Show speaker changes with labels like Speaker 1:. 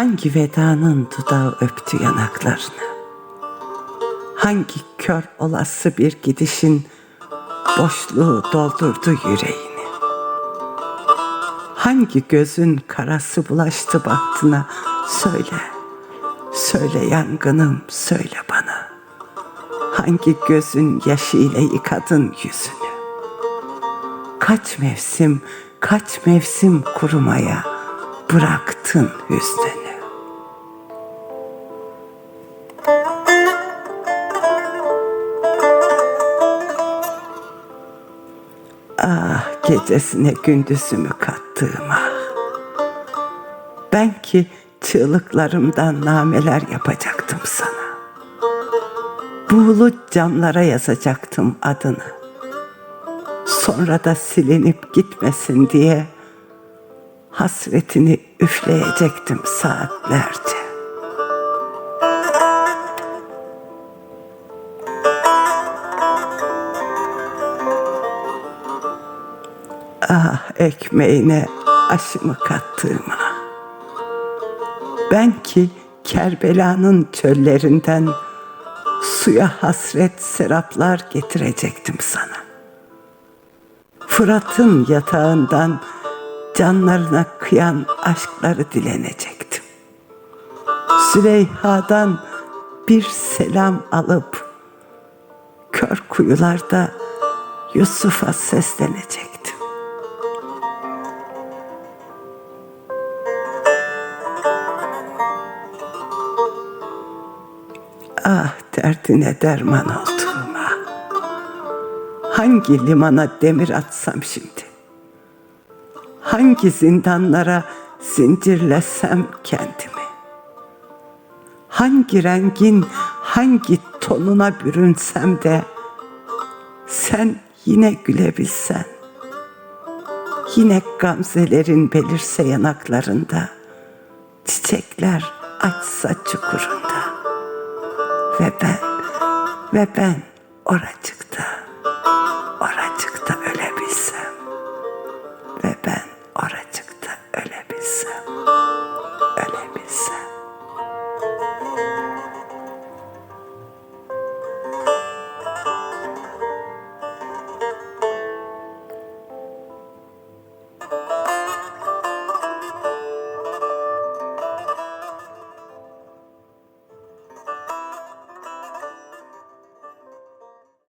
Speaker 1: Hangi vedanın dudağı öptü yanaklarını? Hangi kör olası bir gidişin boşluğu doldurdu yüreğini? Hangi gözün karası bulaştı bahtına? Söyle, söyle yangınım, söyle bana. Hangi gözün yaşıyla yıkadın yüzünü? Kaç mevsim, kaç mevsim kurumaya bıraktın hüznünü. Gecesine gündüzümü kattığım ah. Ben ki çığlıklarımdan nameler yapacaktım sana. Buğulu camlara yazacaktım adını. Sonra da silinip gitmesin diye hasretini üfleyecektim saatlerce. Ah ekmeğine aşımı kattığıma. Ben ki Kerbela'nın çöllerinden suya hasret seraplar getirecektim sana. Fırat'ın yatağından canlarına kıyan aşkları dilenecektim. Süleyha'dan bir selam alıp kör kuyularda Yusuf'a seslenecektim. Ah derdine derman olduğuma. Hangi limana demir atsam şimdi? Hangi zindanlara zincirlesem kendimi? Hangi rengin hangi tonuna bürünsem de sen yine gülebilsen. Yine gamzelerin belirse yanaklarında, çiçekler açsa çukurunda ve ben, ve ben oracıkta, oracıkta ölebilsem. Ve ben oracıkta ölebilsem.